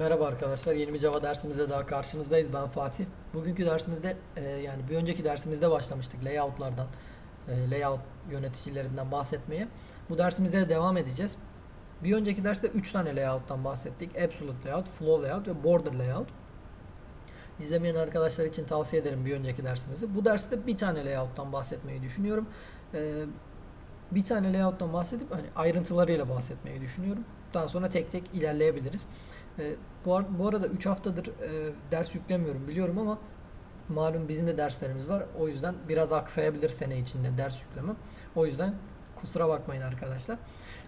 Merhaba arkadaşlar, yeni bir Java dersimizde daha karşınızdayız. Ben Fatih. Bugünkü dersimizde e, yani bir önceki dersimizde başlamıştık layoutlardan, e, layout yöneticilerinden bahsetmeye. Bu dersimizde de devam edeceğiz. Bir önceki derste 3 tane layout'tan bahsettik. Absolute layout, flow layout ve border layout. İzlemeyen arkadaşlar için tavsiye ederim bir önceki dersimizi. Bu derste bir tane layout'tan bahsetmeyi düşünüyorum. E, bir tane layout'tan bahsedip hani ayrıntılarıyla bahsetmeyi düşünüyorum. Daha sonra tek tek ilerleyebiliriz. E, bu, ar- bu arada 3 haftadır e, ders yüklemiyorum biliyorum ama malum bizim de derslerimiz var. O yüzden biraz aksayabilir sene içinde ders yüklemem. O yüzden kusura bakmayın arkadaşlar.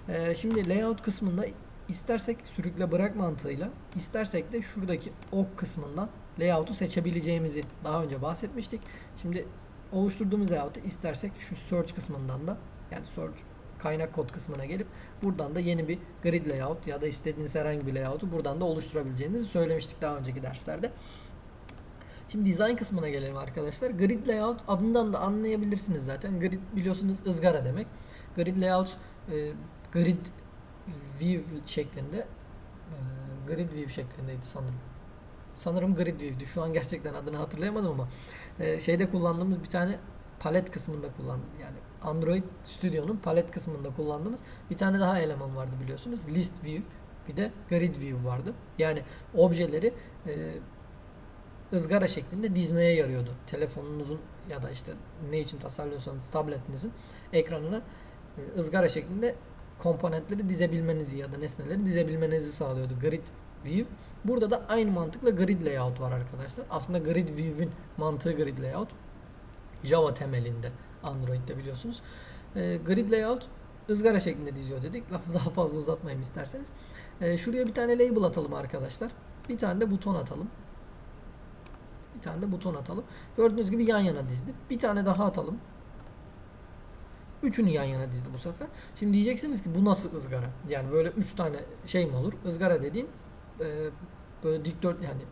E, şimdi layout kısmında istersek sürükle bırak mantığıyla, istersek de şuradaki ok kısmından layout'u seçebileceğimizi daha önce bahsetmiştik. Şimdi oluşturduğumuz layout'u istersek şu search kısmından da yani search kaynak kod kısmına gelip buradan da yeni bir grid layout ya da istediğiniz herhangi bir layout'u buradan da oluşturabileceğinizi söylemiştik daha önceki derslerde. Şimdi design kısmına gelelim arkadaşlar. Grid layout adından da anlayabilirsiniz zaten. Grid biliyorsunuz ızgara demek. Grid layout e, grid view şeklinde e, grid view şeklindeydi sanırım. Sanırım grid view'di. Şu an gerçekten adını hatırlayamadım ama e, şeyde kullandığımız bir tane palet kısmında kullan yani Android Studio'nun palet kısmında kullandığımız bir tane daha eleman vardı biliyorsunuz. List view bir de grid view vardı. Yani objeleri e, ızgara şeklinde dizmeye yarıyordu. Telefonunuzun ya da işte ne için tasarlıyorsanız tabletinizin ekranına e, ızgara şeklinde komponentleri dizebilmenizi ya da nesneleri dizebilmenizi sağlıyordu grid view. Burada da aynı mantıkla grid layout var arkadaşlar. Aslında grid view'in mantığı grid layout. Java temelinde Android'de biliyorsunuz. E, grid layout ızgara şeklinde diziyor dedik. Lafı daha fazla uzatmayayım isterseniz. E, şuraya bir tane label atalım arkadaşlar. Bir tane de buton atalım. Bir tane de buton atalım. Gördüğünüz gibi yan yana dizdi. Bir tane daha atalım. Üçünü yan yana dizdi bu sefer. Şimdi diyeceksiniz ki bu nasıl ızgara? Yani böyle üç tane şey mi olur? Izgara dediğin e, böyle dikdört yani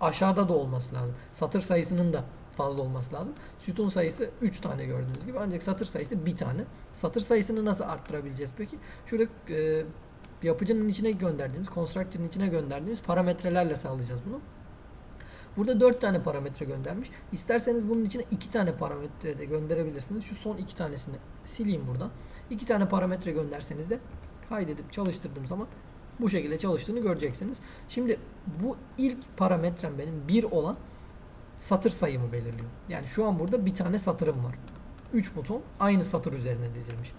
aşağıda da olması lazım. Satır sayısının da fazla olması lazım. Sütun sayısı 3 tane gördüğünüz gibi ancak satır sayısı 1 tane. Satır sayısını nasıl arttırabileceğiz peki? Şurada e, yapıcının içine gönderdiğimiz, constructor'ın içine gönderdiğimiz parametrelerle sağlayacağız bunu. Burada 4 tane parametre göndermiş. İsterseniz bunun içine 2 tane parametre de gönderebilirsiniz. Şu son 2 tanesini sileyim buradan. 2 tane parametre gönderseniz de kaydedip çalıştırdığım zaman bu şekilde çalıştığını göreceksiniz. Şimdi bu ilk parametrem benim 1 olan satır sayımı belirliyor. Yani şu an burada bir tane satırım var. 3 buton aynı satır üzerine dizilmiş.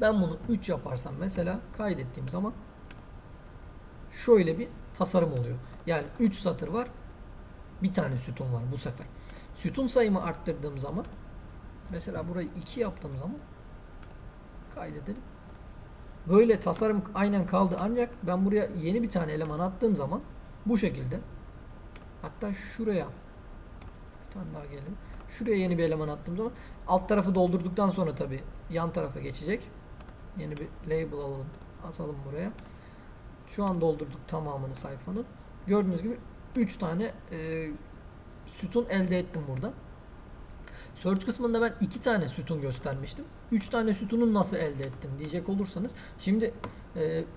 Ben bunu 3 yaparsam mesela kaydettiğim zaman şöyle bir tasarım oluyor. Yani 3 satır var. Bir tane sütun var bu sefer. Sütun sayımı arttırdığım zaman mesela burayı 2 yaptığım zaman kaydedelim. Böyle tasarım aynen kaldı ancak ben buraya yeni bir tane eleman attığım zaman bu şekilde hatta şuraya bir tane daha gelelim. Şuraya yeni bir eleman attığım zaman alt tarafı doldurduktan sonra tabi yan tarafa geçecek. Yeni bir label alalım. Atalım buraya. Şu an doldurduk tamamını sayfanın. Gördüğünüz gibi 3 tane e, sütun elde ettim burada. Search kısmında ben 2 tane sütun göstermiştim. 3 tane sütunu nasıl elde ettim diyecek olursanız. Şimdi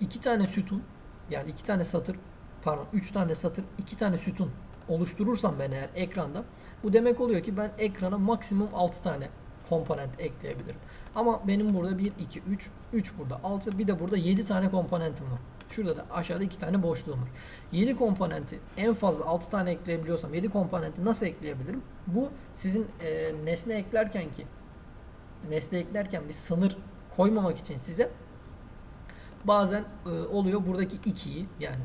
2 tane sütun yani 2 tane satır pardon 3 tane satır 2 tane sütun oluşturursam ben eğer ekranda bu demek oluyor ki ben ekrana maksimum 6 tane komponent ekleyebilirim. Ama benim burada 1, 2, 3, 3 burada 6 bir de burada 7 tane komponentim var. Şurada da aşağıda 2 tane boşluğum var. 7 komponenti en fazla 6 tane ekleyebiliyorsam 7 komponenti nasıl ekleyebilirim? Bu sizin e, nesne eklerken ki nesne eklerken bir sınır koymamak için size bazen e, oluyor buradaki 2'yi yani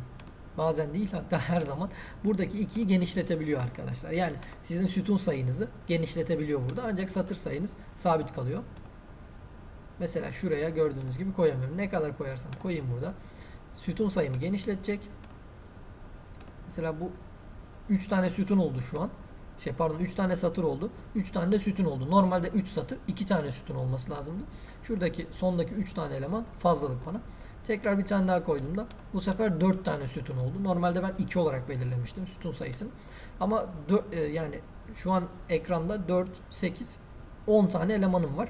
bazen değil hatta her zaman buradaki 2'yi genişletebiliyor arkadaşlar. Yani sizin sütun sayınızı genişletebiliyor burada ancak satır sayınız sabit kalıyor. Mesela şuraya gördüğünüz gibi koyamıyorum. Ne kadar koyarsam koyayım burada. Sütun sayımı genişletecek. Mesela bu 3 tane sütun oldu şu an. Şey pardon 3 tane satır oldu. 3 tane de sütun oldu. Normalde 3 satır 2 tane sütun olması lazımdı. Şuradaki sondaki 3 tane eleman fazlalık bana. Tekrar bir tane daha koyduğumda bu sefer 4 tane sütun oldu. Normalde ben 2 olarak belirlemiştim sütun sayısını. Ama 4, yani şu an ekranda 4, 8, 10 tane elemanım var.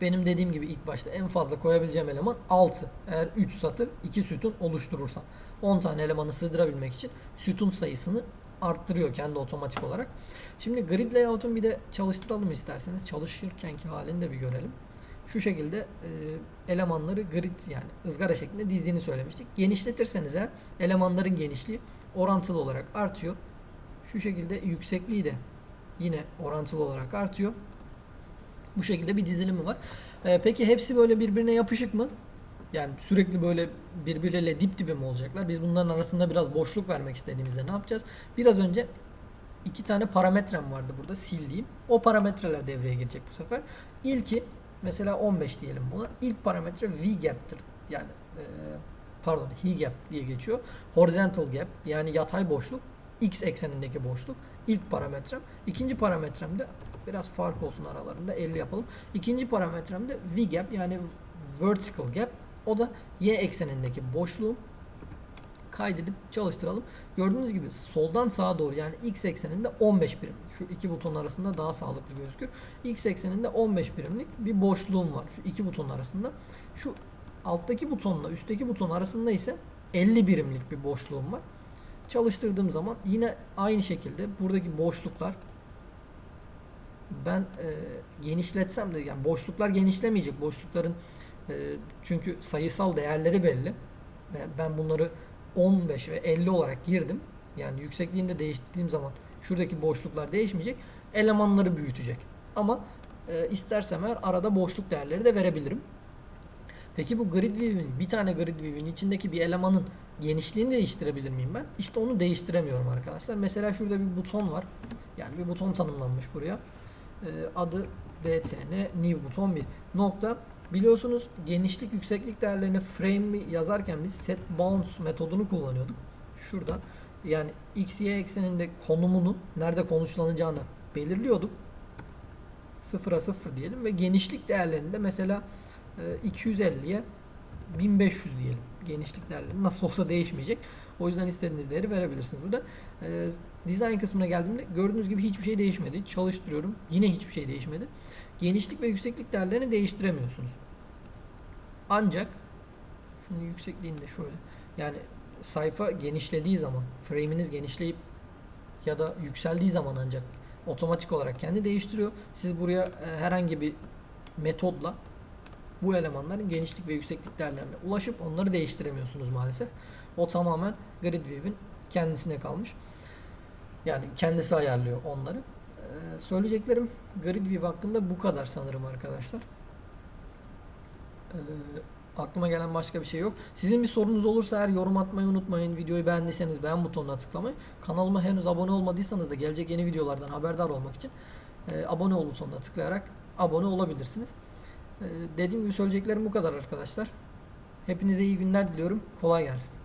Benim dediğim gibi ilk başta en fazla koyabileceğim eleman 6. Eğer 3 satır 2 sütun oluşturursam. 10 tane elemanı sığdırabilmek için sütun sayısını arttırıyor kendi otomatik olarak. Şimdi grid layout'un bir de çalıştıralım isterseniz. Çalışırkenki halini de bir görelim. Şu şekilde e, elemanları grid yani ızgara şeklinde dizdiğini söylemiştik. Genişletirseniz eğer elemanların genişliği orantılı olarak artıyor. Şu şekilde yüksekliği de yine orantılı olarak artıyor. Bu şekilde bir dizilimi var. Ee, peki hepsi böyle birbirine yapışık mı? Yani sürekli böyle birbirleriyle dip dibe mi olacaklar? Biz bunların arasında biraz boşluk vermek istediğimizde ne yapacağız? Biraz önce iki tane parametrem vardı burada sildiğim. O parametreler devreye girecek bu sefer. İlki mesela 15 diyelim buna. İlk parametre V-gap'tir. Yani e, pardon H-gap diye geçiyor. Horizontal gap yani yatay boşluk. X eksenindeki boşluk. İlk parametrem. İkinci parametrem de biraz fark olsun aralarında 50 yapalım. İkinci parametrem de V-gap yani vertical gap. O da y eksenindeki boşluğu kaydedip çalıştıralım. Gördüğünüz gibi soldan sağa doğru yani x ekseninde 15 birim. Şu iki buton arasında daha sağlıklı gözükür. X ekseninde 15 birimlik bir boşluğum var. Şu iki buton arasında. Şu alttaki butonla üstteki buton arasında ise 50 birimlik bir boşluğum var. Çalıştırdığım zaman yine aynı şekilde buradaki boşluklar ben e, genişletsem de yani boşluklar genişlemeyecek. Boşlukların e, çünkü sayısal değerleri belli. Ben bunları 15 ve 50 olarak girdim. Yani yüksekliğini de değiştirdiğim zaman şuradaki boşluklar değişmeyecek. Elemanları büyütecek. Ama e, istersem eğer arada boşluk değerleri de verebilirim. Peki bu grid view'ün bir tane grid view'ün içindeki bir elemanın genişliğini değiştirebilir miyim ben? İşte onu değiştiremiyorum arkadaşlar. Mesela şurada bir buton var. Yani bir buton tanımlanmış buraya. Ee, adı btn new buton 1 nokta biliyorsunuz genişlik yükseklik değerlerini frame yazarken biz set bounds metodunu kullanıyorduk. Şurada yani x y ekseninde konumunu nerede konuşlanacağını belirliyorduk. 0'a 0 diyelim ve genişlik değerlerinde mesela e, 250'ye 1500 diyelim. Genişlik değerleri nasıl olsa değişmeyecek. O yüzden istediğiniz değeri verebilirsiniz. Burada e, design kısmına geldiğimde gördüğünüz gibi hiçbir şey değişmedi. Çalıştırıyorum. Yine hiçbir şey değişmedi. Genişlik ve yükseklik değerlerini değiştiremiyorsunuz. Ancak şunun yüksekliğini de şöyle. Yani sayfa genişlediği zaman, frame'iniz genişleyip ya da yükseldiği zaman ancak otomatik olarak kendi değiştiriyor. Siz buraya e, herhangi bir metodla bu elemanların genişlik ve yükseklik değerlerine ulaşıp onları değiştiremiyorsunuz maalesef. O tamamen GridView'in kendisine kalmış. Yani kendisi ayarlıyor onları. Ee, söyleyeceklerim GridView hakkında bu kadar sanırım arkadaşlar. Ee, aklıma gelen başka bir şey yok. Sizin bir sorunuz olursa eğer yorum atmayı unutmayın. Videoyu beğendiyseniz beğen butonuna tıklamayı. Kanalıma henüz abone olmadıysanız da gelecek yeni videolardan haberdar olmak için e, abone ol butonuna tıklayarak abone olabilirsiniz. Ee, dediğim gibi söyleyeceklerim bu kadar arkadaşlar. Hepinize iyi günler diliyorum. Kolay gelsin.